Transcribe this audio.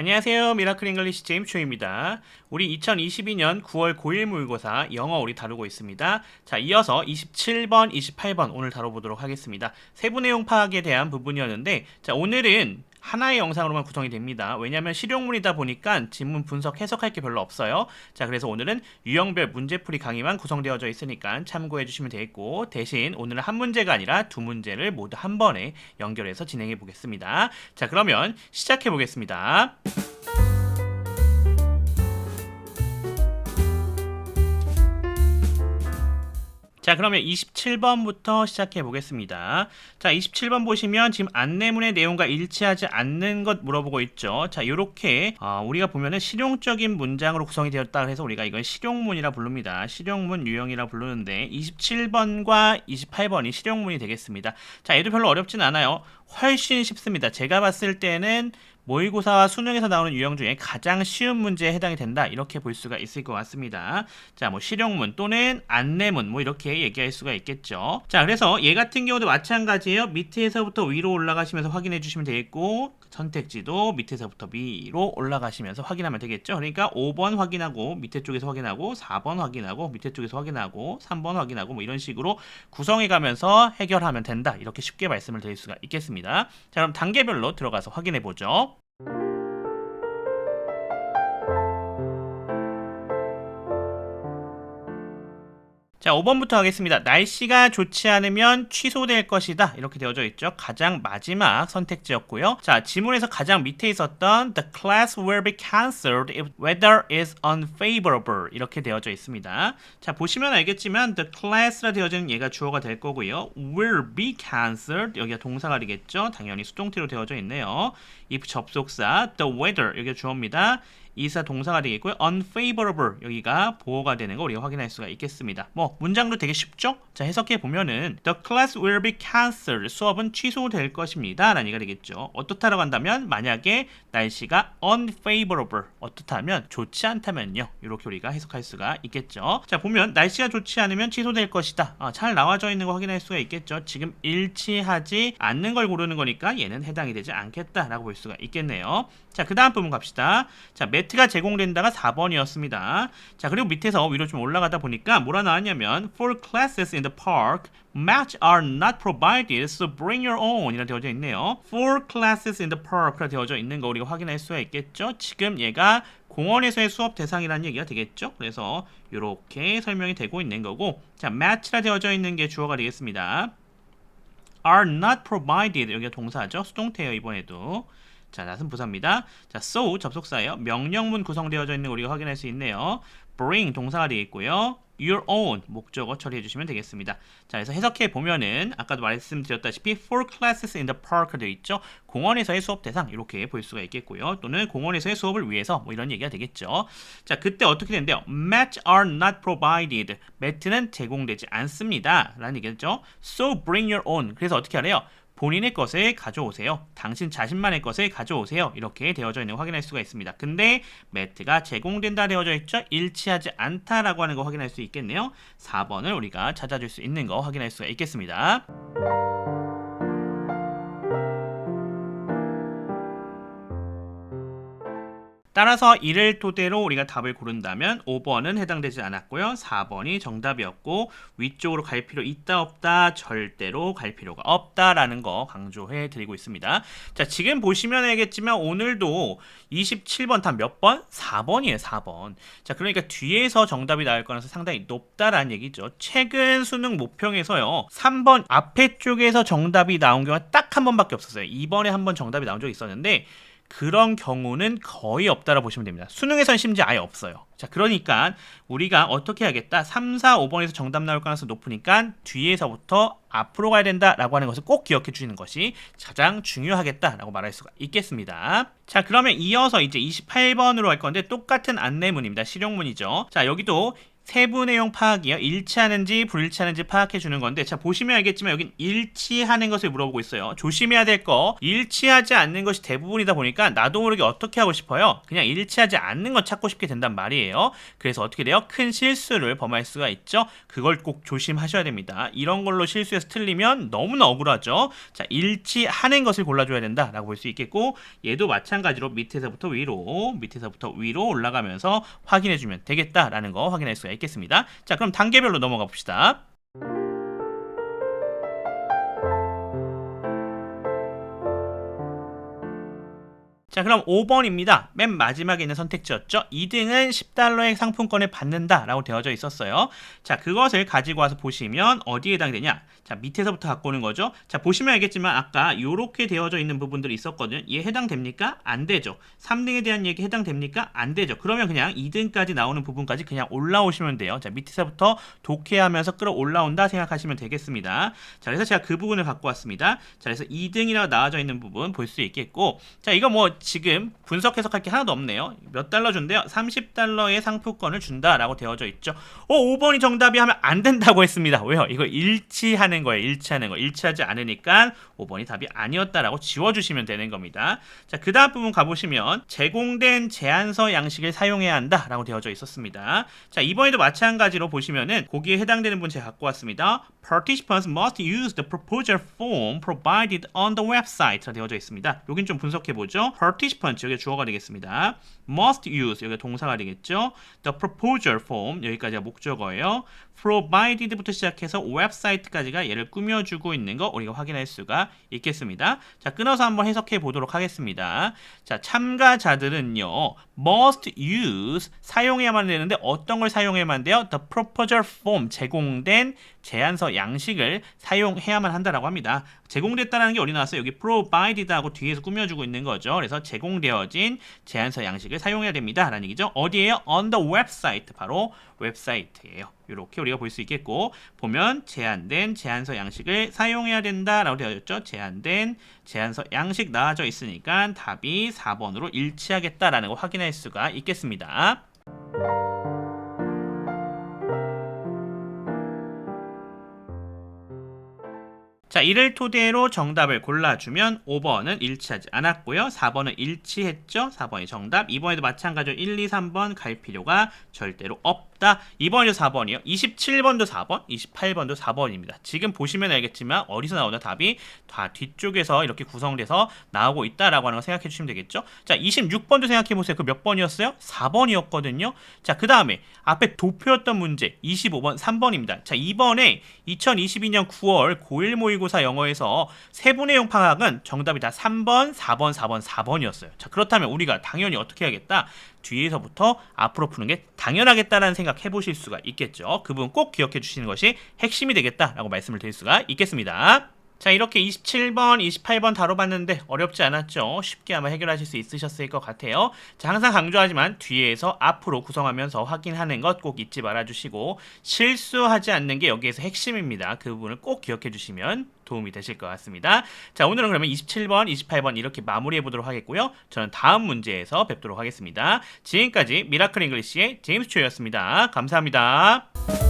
안녕하세요. 미라클 잉글리시 제임스 초입니다. 우리 2022년 9월 고1 모의고사 영어 우리 다루고 있습니다. 자, 이어서 27번, 28번 오늘 다뤄보도록 하겠습니다. 세부 내용 파악에 대한 부분이었는데, 자, 오늘은 하나의 영상으로만 구성이 됩니다. 왜냐하면 실용문이다 보니까 지문 분석 해석할 게 별로 없어요. 자, 그래서 오늘은 유형별 문제풀이 강의만 구성되어져 있으니까 참고해 주시면 되겠고 대신 오늘은 한 문제가 아니라 두 문제를 모두 한 번에 연결해서 진행해 보겠습니다. 자, 그러면 시작해 보겠습니다. 자, 그러면 27번부터 시작해 보겠습니다. 자, 27번 보시면 지금 안내문의 내용과 일치하지 않는 것 물어보고 있죠. 자, 요렇게 어, 우리가 보면은 실용적인 문장으로 구성이 되었다 그래서 우리가 이건 실용문이라 부릅니다. 실용문 유형이라 부르는데 27번과 28번이 실용문이 되겠습니다. 자, 얘도 별로 어렵진 않아요. 훨씬 쉽습니다. 제가 봤을 때는 모의고사와 수능에서 나오는 유형 중에 가장 쉬운 문제에 해당이 된다 이렇게 볼 수가 있을 것 같습니다. 자, 뭐 실용문 또는 안내문 뭐 이렇게 얘기할 수가 있겠죠. 자, 그래서 얘 같은 경우도 마찬가지예요. 밑에서부터 위로 올라가시면서 확인해 주시면 되겠고 선택지도 밑에서부터 위로 올라가시면서 확인하면 되겠죠. 그러니까 5번 확인하고 밑에 쪽에서 확인하고 4번 확인하고 밑에 쪽에서 확인하고 3번 확인하고 뭐 이런 식으로 구성해 가면서 해결하면 된다. 이렇게 쉽게 말씀을 드릴 수가 있겠습니다. 자, 그럼 단계별로 들어가서 확인해 보죠. 자, 5번부터 하겠습니다. 날씨가 좋지 않으면 취소될 것이다. 이렇게 되어져 있죠. 가장 마지막 선택지였고요. 자, 지문에서 가장 밑에 있었던 The class will be cancelled if weather is unfavorable. 이렇게 되어져 있습니다. 자, 보시면 알겠지만 The class라 되어지는 얘가 주어가 될 거고요. will be cancelled. 여기가 동사가 되겠죠. 당연히 수동태로 되어져 있네요. if 접속사 the weather 여기가 주어입니다. 이사 동사가 되겠고요. unfavorable 여기가 보호가 되는 거 우리가 확인할 수가 있겠습니다. 뭐 문장도 되게 쉽죠? 자 해석해 보면은 the class will be cancelled 수업은 취소될 것입니다. 라는 얘기가 되겠죠. 어떻다라고 한다면 만약에 날씨가 unfavorable 어떻다면 좋지 않다면요. 이렇게 우리가 해석할 수가 있겠죠. 자 보면 날씨가 좋지 않으면 취소될 것이다. 아, 잘 나와져 있는 거 확인할 수가 있겠죠. 지금 일치하지 않는 걸 고르는 거니까 얘는 해당이 되지 않겠다라고 볼 수가 있겠네요. 자, 그 다음 부분 갑시다. 자, 매트 가 제공된다가 4번이었습니다. 자, 그리고 밑에서 위로 좀 올라가다 보니까 뭐라 나왔냐면 For classes in the park, mats are not provided, so bring your own 이라 되어져 있네요. For classes in the park라 되어져 있는 거 우리가 확인할 수가 있겠죠. 지금 얘가 공원에서의 수업 대상이라는 얘기가 되겠죠. 그래서 이렇게 설명이 되고 있는 거고 자, match라 되어져 있는 게 주어가 되겠습니다. are not provided 여기가 동사죠. 수동태예요, 이번에도. 자, 낫은 부사입니다. 자, so 접속사예요. 명령문 구성되어져 있는 거 우리가 확인할 수 있네요. bring 동사가 되겠고요. your own 목적어 처리해 주시면 되겠습니다. 자, 그래서 해석해 보면은 아까도 말씀드렸다시피 for classes in the park 되어 있죠. 공원에서의 수업 대상 이렇게 볼 수가 있겠고요. 또는 공원에서의 수업을 위해서 뭐 이런 얘기가 되겠죠. 자, 그때 어떻게 된대요? Mats are not provided. 매트는 제공되지 않습니다. 라는 얘기죠. So bring your own. 그래서 어떻게 하래요? 본인의 것을 가져오세요. 당신 자신만의 것을 가져오세요. 이렇게 되어져 있는 거 확인할 수가 있습니다. 근데 매트가 제공된다 되어져 있죠. 일치하지 않다라고 하는 거 확인할 수 있겠네요. 4번을 우리가 찾아줄 수 있는 거 확인할 수가 있겠습니다. 따라서 이를 토대로 우리가 답을 고른다면 5번은 해당되지 않았고요. 4번이 정답이었고 위쪽으로 갈 필요 있다 없다 절대로 갈 필요가 없다라는 거 강조해 드리고 있습니다. 자, 지금 보시면 알겠지만 오늘도 27번 답 몇 번? 4번이에요, 4번. 자, 그러니까 뒤에서 정답이 나올 거라서 상당히 높다라는 얘기죠. 최근 수능 모평에서요. 3번 앞에 쪽에서 정답이 나온 경우가 딱 한 번밖에 없었어요. 2번에 한 번 정답이 나온 적이 있었는데 그런 경우는 거의 없다라 보시면 됩니다. 수능에선 심지어 아예 없어요. 자, 그러니까 우리가 어떻게 하겠다? 3, 4, 5번에서 정답 나올 가능성이 높으니까 뒤에서부터 앞으로 가야 된다라고 하는 것을 꼭 기억해 주시는 것이 가장 중요하겠다라고 말할 수가 있겠습니다. 자, 그러면 이어서 이제 28번으로 할 건데 똑같은 안내문입니다. 실용문이죠. 자, 여기도 세부 내용 파악이요. 일치하는지 불일치하는지 파악해 주는 건데 자 보시면 알겠지만 여긴 일치하는 것을 물어보고 있어요. 조심해야 될 거 일치하지 않는 것이 대부분이다 보니까 나도 모르게 어떻게 하고 싶어요. 그냥 일치하지 않는 것 찾고 싶게 된단 말이에요. 그래서 어떻게 돼요? 큰 실수를 범할 수가 있죠. 그걸 꼭 조심하셔야 됩니다. 이런 걸로 실수해서 틀리면 너무나 억울하죠. 자 일치하는 것을 골라줘야 된다라고 볼 수 있겠고 얘도 마찬가지로 밑에서부터 위로 밑에서부터 위로 올라가면서 확인해 주면 되겠다라는 거 확인할 수가 있겠습니다. 자 그럼 단계별로 넘어가 봅시다. 그럼 5번입니다. 맨 마지막에 있는 선택지였죠. 2등은 10달러의 상품권을 받는다 라고 되어져 있었어요. 자, 그것을 가지고 와서 보시면 어디에 해당되냐? 자, 밑에서부터 갖고 오는 거죠. 자, 보시면 알겠지만 아까 이렇게 되어져 있는 부분들이 있었거든요. 얘 해당됩니까? 안 되죠. 3등에 대한 얘기 해당됩니까? 안 되죠. 그러면 그냥 2등까지 나오는 부분까지 그냥 올라오시면 돼요. 자, 밑에서부터 독해하면서 끌어올라온다 생각하시면 되겠습니다. 자, 그래서 제가 그 부분을 갖고 왔습니다. 자, 그래서 2등이라고 나와져 있는 부분 볼 수 있겠고, 자, 이거 뭐 지금 분석 해석할 게 하나도 없네요. 몇 달러 준대요? 30달러의 상품권을 준다라고 되어져 있죠. 어, 5번이 정답이 하면 안 된다고 했습니다. 왜요? 이거 일치하는 거예요. 일치하는 거. 일치하지 않으니까 5번이 답이 아니었다라고 지워주시면 되는 겁니다. 자, 그 다음 부분 가보시면 제공된 제안서 양식을 사용해야 한다라고 되어져 있었습니다. 자, 이번에도 마찬가지로 보시면은 거기에 해당되는 분 제가 갖고 왔습니다. Participants must use the proposal form provided on the website 되어져 있습니다. 여긴 좀 분석해 보죠. Participants 여기 주어가 되겠습니다. Must use 여기 동사가 되겠죠. The proposal form 여기까지가 목적어예요. Provided부터 시작해서 웹사이트까지가 얘를 꾸며주고 있는 거 우리가 확인할 수가 있겠습니다. 자 끊어서 한번 해석해 보도록 하겠습니다. 자 참가자들은요 must use 사용해야만 되는데 어떤 걸 사용해야만 돼요? The proposal form 제공된 제안서 양식을 사용해야만 한다라고 합니다. 제공됐다는 게 어디 나왔어요? 여기 provided 하고 뒤에서 꾸며주고 있는 거죠. 그래서 제공되어진 제안서 양식을 사용해야 됩니다. 라는 얘기죠. 어디에요? On the website. 바로 웹사이트예요. 이렇게 우리가 볼 수 있겠고 보면 제한된 제안서 양식을 사용해야 된다라고 되어 있죠. 제한된 제안서 양식 나와져 있으니까 답이 4번으로 일치하겠다라는 거 확인할 수가 있겠습니다. 자, 이를 토대로 정답을 골라주면 5번은 일치하지 않았고요. 4번은 일치했죠. 4번이 정답. 2번에도 마찬가지로 1, 2, 3번 갈 필요가 절대로 없다. 2번이요, 4번이요. 27번도 4번, 28번도 4번입니다. 지금 보시면 알겠지만 어디서 나오나 답이 다 뒤쪽에서 이렇게 구성돼서 나오고 있다라고 하는 거 생각해 주시면 되겠죠. 자, 26번도 생각해 보세요. 그 몇 번이었어요? 4번이었거든요. 자, 그 다음에 앞에 도표였던 문제 25번, 3번입니다. 자, 이번에 2022년 9월 고1 모의고사 영어에서 세분의 용 파악은 정답이 다 3번, 4번, 4번, 4번이었어요. 자, 그렇다면 우리가 당연히 어떻게 해야겠다? 뒤에서부터 앞으로 푸는 게 당연하겠다라는 생각 해보실 수가 있겠죠. 그 부분 꼭 기억해 주시는 것이 핵심이 되겠다라고 말씀을 드릴 수가 있겠습니다. 자 이렇게 27번, 28번 다뤄봤는데 어렵지 않았죠? 쉽게 아마 해결하실 수 있으셨을 것 같아요. 자 항상 강조하지만 뒤에서 앞으로 구성하면서 확인하는 것 꼭 잊지 말아주시고 실수하지 않는 게 여기에서 핵심입니다. 그 부분을 꼭 기억해 주시면 도움이 되실 것 같습니다. 자 오늘은 그러면 27번, 28번 이렇게 마무리해 보도록 하겠고요. 저는 다음 문제에서 뵙도록 하겠습니다. 지금까지 미라클 잉글리시의 제임스 초였습니다. 감사합니다.